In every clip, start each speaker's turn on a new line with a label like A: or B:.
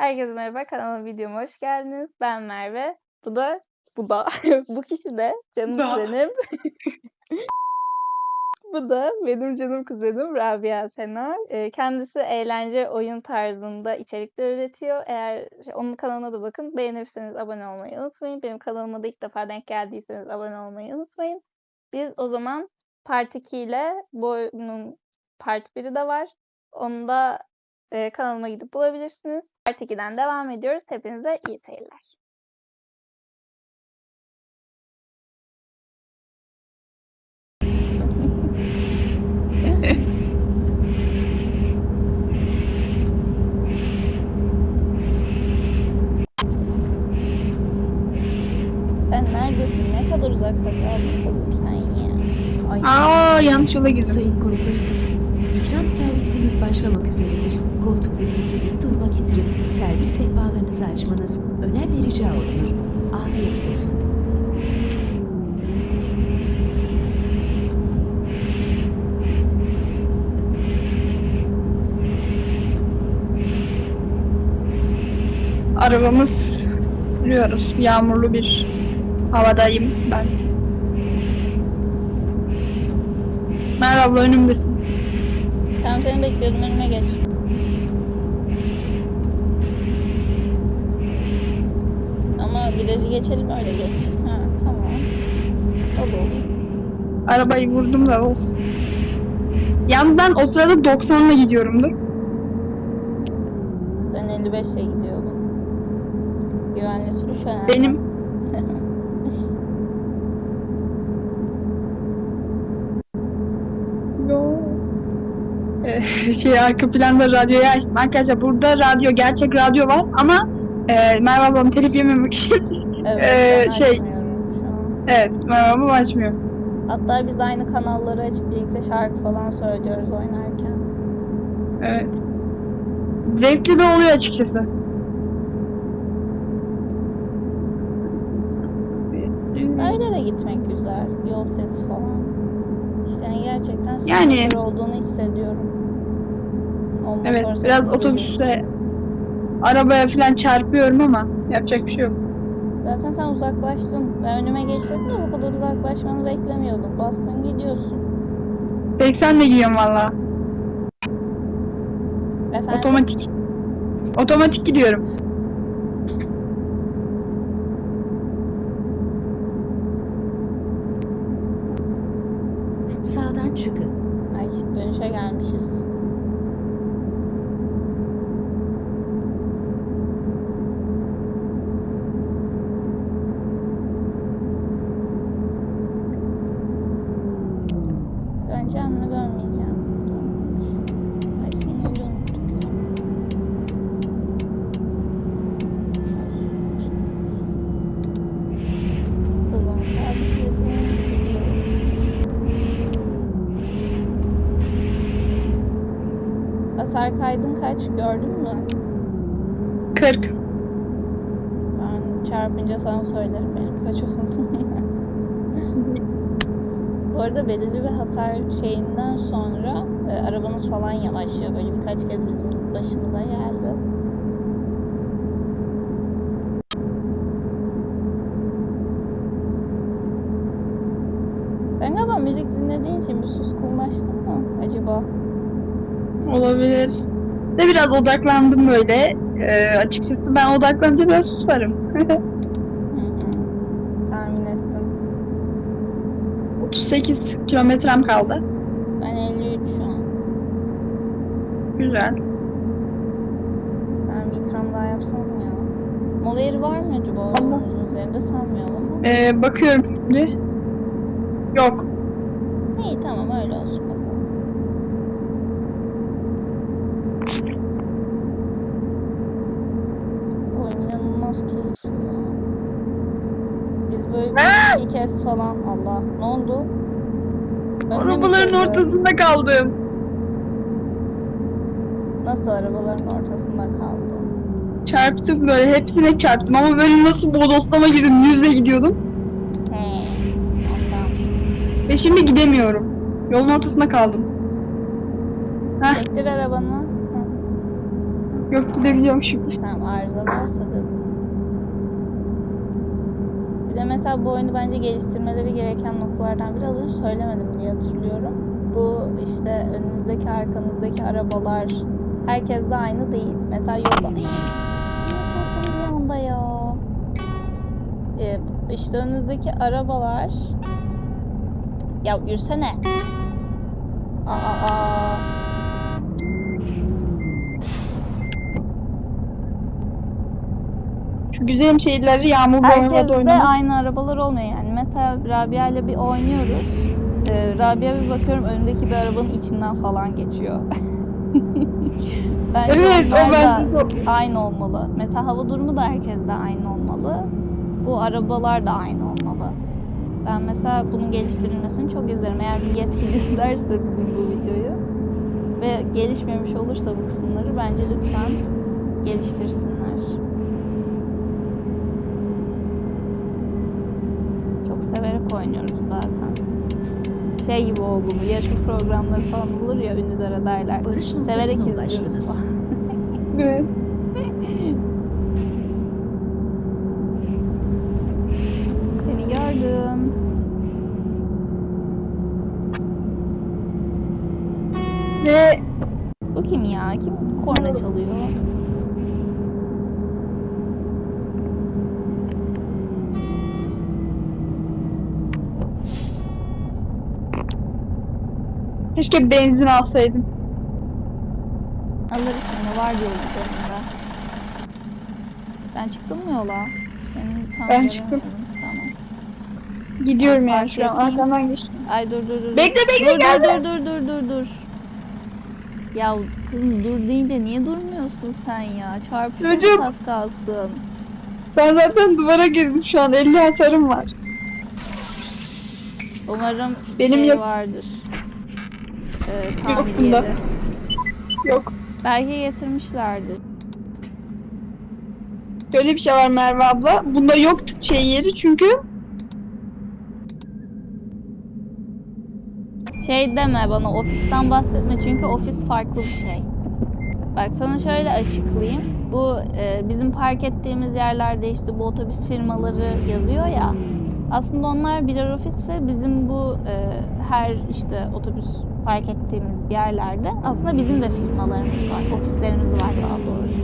A: Herkese merhaba, kanalıma videoma hoş geldiniz. Ben Merve. Bu da, bu da, bu kişi de canım
B: Da.
A: kuzenim. Bu da benim canım kuzenim Rabia Sena. Eee, kendisi eğlence, oyun tarzında içerikler üretiyor. Eğer şey, onun kanalına da bakın. Beğenirseniz abone olmayı unutmayın. Benim kanalıma da ilk defa denk geldiyseniz abone olmayı unutmayın. Biz o zaman Part 2 ile bu oyunun Part 1'i de var. Onu da eee, kanalıma gidip bulabilirsiniz. Part 2'den devam ediyoruz. Hepinize iyi seyirler. Sen neredesin? Ne kadar uzakta kaldın sen ya? Ay.
B: Aa yanlış yola girdim.
C: Sayın konuklarımız, ikram servisimiz başlamak üzeredir. Koltuklarınızı dik duruma getirip servis sehpalarınızı açmanız önemli rica olunur. Afiyet olsun.
B: Arabamız sürüyoruz. Yağmurlu bir havadayım ben. Merhaba önümdesin.
A: Tamam seni bekliyordum önüme geç. Ama virajı geçelim öyle geç. Ha tamam. O da olur.
B: Arabayı vurdum da olsun. Yalnız ben o sırada 90'la gidiyorumdur.
A: Ben 55 ile gidiyordum. Güvenli sürüş önemli.
B: Benim Yo. Ee, şey arka planda radyoyu açtım. Arkadaşlar burada radyo, gerçek radyo var ama e, Merve ablam telif yememek için
A: evet, ben
B: şey- evet Merve ablam açmıyor.
A: Hatta biz aynı kanalları açıp birlikte şarkı falan söylüyoruz oynarken.
B: Evet. Zevkli de oluyor açıkçası.
A: Öyle de gitmek güzel. Yol sesi falan. İşte yani gerçekten
B: Yani-
A: sınırlar olduğunu hissediyorum. O motor
B: Evet,
A: sesi
B: biraz otobüste arabaya falan çarpıyorum ama yapacak bir şey yok.
A: Zaten sen uzaklaştın. Ben önüme geçtim de bu kadar uzaklaşmanı beklemiyordum. Bastın gidiyorsun.
B: 80 de gidiyorum valla. Otomatik. Otomatik gidiyorum.
C: Sağdan çıkın.
A: Ay dönüşe gelmişiz. Döneceğim mi dönmeyeceğim mi? Dönmüş. Ay sinyali unuttuk ya. Ay. Hızımı sabitledim. Hasar kaydın kaç gördün mü?
B: 40.
A: Ben çarpınca sana söylerim benim kaç olduğunu. Bu arada belirli bir hasar şeyinden sonra e, arabanız falan yavaşlıyor. Böyle birkaç kez bizim başımıza geldi. Ben galiba müzik dinlediğin için bir suskunlaştım mı acaba?
B: Olabilir. De biraz odaklandım böyle. Ee, açıkçası ben odaklanınca biraz susarım.
A: Tahmin ettim.
B: 38 kilometrem kaldı.
A: Ben 53 şu an.
B: Güzel.
A: Ben bir ikram daha yapsam mı ya? Mola yeri var mı acaba o
B: Allah.
A: yolumuzun üzerinde sanmıyorum ama.
B: Ee, bakıyorum şimdi. Yok.
A: İyi tamam öyle olsun bakalım. Oyun inanılmaz keyifli ya. Biz böyle bir iki kez falan Allah ne oldu? Önüne mi
B: Arabaların
A: kırdı?
B: ortasında kaldım.
A: Nasıl arabaların ortasında kaldı?
B: Çarptım böyle hepsine çarptım ama böyle nasıl bodoslama girdim yüzle gidiyordum.
A: He. Ondan.
B: Ve şimdi gidemiyorum. Yolun ortasında kaldım. Heh.
A: Çektir arabanı. Hı.
B: Yok gidebiliyorum şimdi.
A: Tamam arıza varsa dedim. Mesela bu oyunu bence geliştirmeleri gereken noktalardan biri az önce söylemedim diye hatırlıyorum. Bu işte önünüzdeki arkanızdaki arabalar herkes de aynı değil. Mesela yolda... Bir anda ya? Ee, işte önünüzdeki arabalar... Ya yürüsene. Aa, aa.
B: Şu güzelim şehirleri yağmur boyunca da
A: Herkeste
B: oynamak.
A: aynı arabalar olmuyor yani. Mesela Rabia ile bir oynuyoruz. Ee, Rabia bir bakıyorum önündeki bir arabanın içinden falan geçiyor. Bence
B: Evet o de
A: aynı olmalı. Mesela hava durumu da herkeste aynı olmalı. Bu arabalar da aynı olmalı. Ben mesela bunun geliştirilmesini çok izlerim. Eğer bir yetkili izlerse bizim bu videoyu ve gelişmemiş olursa bu kısımları bence lütfen geliştirsinler. Çok oynuyoruz zaten. Şey gibi oldu bu yarışma programları falan olur ya ünlüler adaylar.
C: Barış
A: Severek
C: noktasına ulaştınız.
A: falan.
B: Evet.
A: Seni gördüm.
B: Ve keşke benzin alsaydım.
A: Alır şimdi var yol üzerinde. Sen çıktın mı yola? Tam
B: Ben çıktım.
A: Tamam.
B: Gidiyorum yani şu an
A: etmeyeyim.
B: arkamdan geçtim.
A: Ay dur dur dur.
B: Bekle bekle
A: dur,
B: geldim.
A: dur dur dur dur dur. Ya kızım dur deyince niye durmuyorsun sen ya? Çarpıyorsun
B: Çocuk.
A: az kalsın.
B: Ben zaten duvara girdim şu an 50 hasarım var.
A: Umarım
B: Benim
A: şey
B: yok.
A: vardır. Ee,
B: Yok
A: tamir
B: bunda.
A: yeri.
B: Yok.
A: Belki getirmişlerdir.
B: Böyle bir şey var Merve abla. Bunda yok şey yeri çünkü
A: Şey deme bana ofisten bahsetme çünkü ofis farklı bir şey. Bak sana şöyle açıklayayım. Bu e, bizim park ettiğimiz yerlerde işte bu otobüs firmaları yazıyor ya. Aslında onlar birer ofis ve bizim bu e, her işte otobüs park ettiğimiz yerlerde aslında bizim de firmalarımız var. Ofislerimiz var daha doğrusu.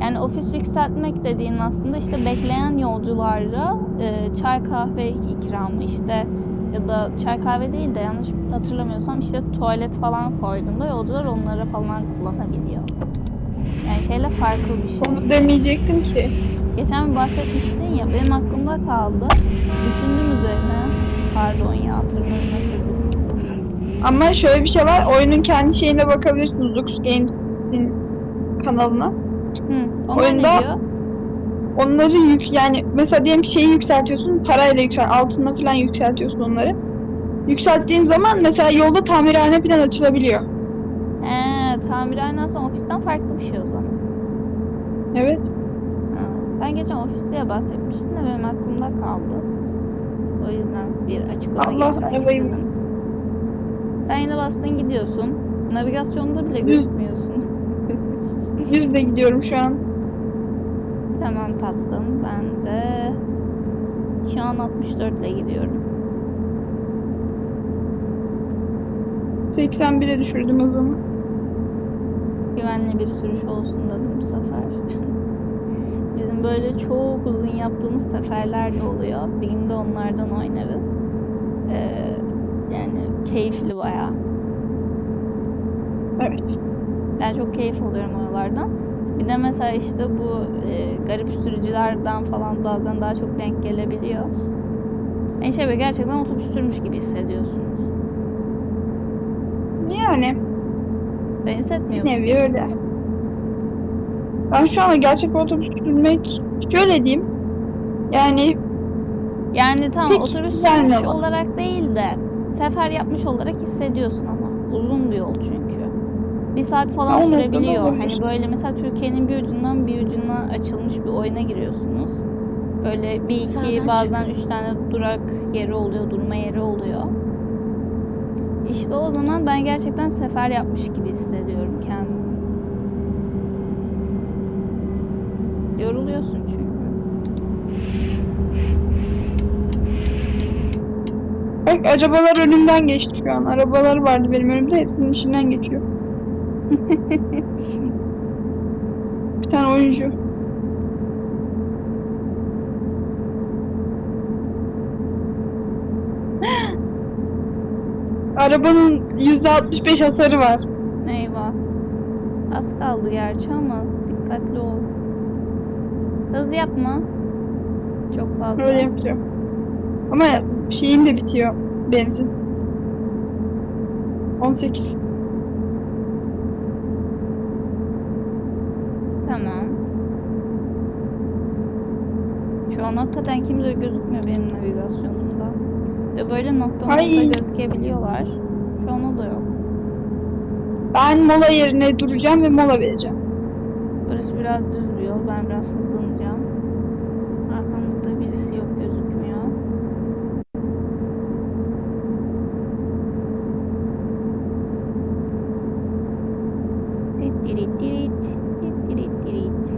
A: Yani ofis yükseltmek dediğin aslında işte bekleyen yolculara e, çay kahve ikramı işte ya da çay kahve değil de yanlış hatırlamıyorsam işte tuvalet falan koyduğunda yolcular onlara falan kullanabiliyor. Yani şeyle farklı bir şey.
B: onu demeyecektim ki.
A: Geçen bahsetmiştin ya benim aklımda kaldı. Düşündüm üzerine. Pardon ya hatırlamıyorum.
B: Ama şöyle bir şey var. Oyunun kendi şeyine bakabilirsiniz. Lux Games'in kanalına.
A: Hı,
B: Oyunda-? Onları yük yani mesela diyelim ki şeyi yükseltiyorsun parayla yüksel altında falan yükseltiyorsun onları. Yükselttiğin zaman mesela yolda tamirhane falan açılabiliyor.
A: He, tamirhane aslında ofisten farklı bir şey o zaman.
B: Evet.
A: Ha, Ben geçen ofis diye bahsetmiştim de benim aklımda kaldı. O yüzden bir açıklama
B: Allah arabayı-
A: yine bastın gidiyorsun. Navigasyonda bile gözükmüyorsun.
B: Düz de gidiyorum şu an.
A: Tamam tatlım. Ben de şu an 64 ile gidiyorum.
B: 81'e düşürdüm hızımı.
A: Güvenli bir sürüş olsun dedim bu sefer. Bizim böyle çok uzun yaptığımız seferler de oluyor. Bir gün de onlardan oynarız. Ee, keyifli bayağı.
B: Evet.
A: Ben çok keyif alıyorum o yollardan. Bir de mesela işte bu e, garip sürücülerden falan bazen daha çok denk gelebiliyor. Yani şey böyle gerçekten otobüs sürmüş gibi hissediyorsunuz.
B: Yani
A: Ben hissetmiyor
B: bir nevi öyle. Ben şu anda gerçek otobüs sürmek şöyle diyeyim. Yani
A: Yani
B: Pek
A: otobüs sürmüş olarak değil de sefer yapmış olarak hissediyorsun ama. Uzun bir yol çünkü. Bir saat falan
B: noktada
A: sürebiliyor.
B: olabilir.
A: Hani böyle mesela Türkiye'nin bir ucundan bir ucuna açılmış bir oyuna giriyorsunuz. Böyle bir iki
C: Sağdan
A: bazen
C: çıkın.
A: üç tane durak yeri oluyor, durma yeri oluyor. İşte o zaman ben gerçekten sefer yapmış gibi hissediyorum kendimi. oluyorsun çünkü.
B: Bak arabalar önümden geçti şu an. Arabalar vardı benim önümde. Hepsinin içinden geçiyor. Bir tane oyuncu. Arabanın %65 hasarı var.
A: Eyvah. Az kaldı gerçi ama dikkatli ol. Hız yapma. Çok fazla.
B: Öyle yapacağım. Ama şeyim de bitiyor. Benzin. 18.
A: Tamam. Şu an hakikaten kimse gözükmüyor benim navigasyonumda. Ve böyle nokta nokta
B: Ay.
A: gözükebiliyorlar. Şu an o da yok.
B: Ben mola yerine duracağım ve mola vereceğim.
A: Burası biraz düz bir yol. Ben biraz hızlanacağım. Arkamda da birisi yok gözükmüyor. Dittirit dirit. Dittirit dirit.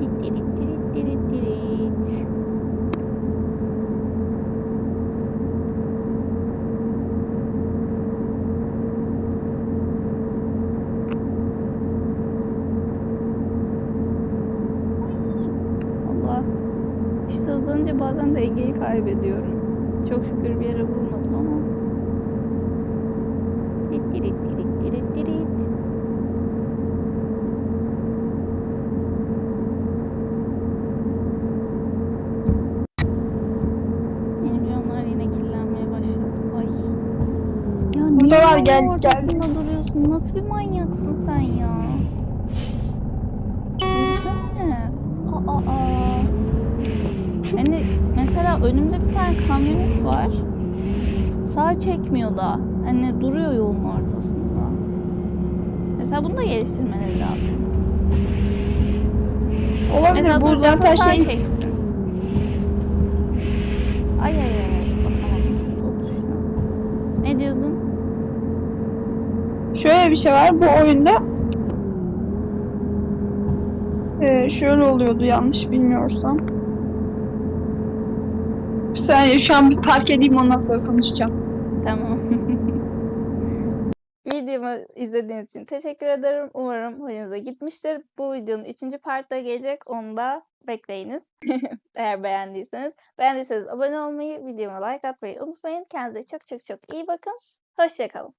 A: Dittirit dirit dirit dirit. Allah. İşte hızlanınca bazen dengeyi kaybediyorum. Çok şükür bir yere vurmadım ama. Dirit dirit dirit. Benim camlar yine kirlenmeye başladı. Ay. Ya
B: Buradalar, gel-
A: ortasında duruyorsun? Nasıl bir manyaksın sen ya? Yürüsene. Aa, aa. Hani mesela önümde bir tane kamyonet var. Sağ çekmiyor da. Hani duruyor yolun ortasında. Mesela bunu da geliştirmeleri lazım.
B: Olabilir.
A: Mesela
B: Bu zaten şey
A: çeksin. Ay ay ay basamadım. Ne diyordun?
B: Şöyle bir şey var bu oyunda Ee, şöyle oluyordu yanlış bilmiyorsam. Saniye şu an bir park edeyim ondan sonra konuşacağım.
A: Tamam. Videomu izlediğiniz için teşekkür ederim. Umarım hoşunuza gitmiştir. Bu videonun üçüncü part da gelecek. Onu da bekleyiniz. Eğer beğendiyseniz. Beğendiyseniz abone olmayı, videoma like atmayı unutmayın. Kendinize çok çok çok iyi bakın. Hoşçakalın.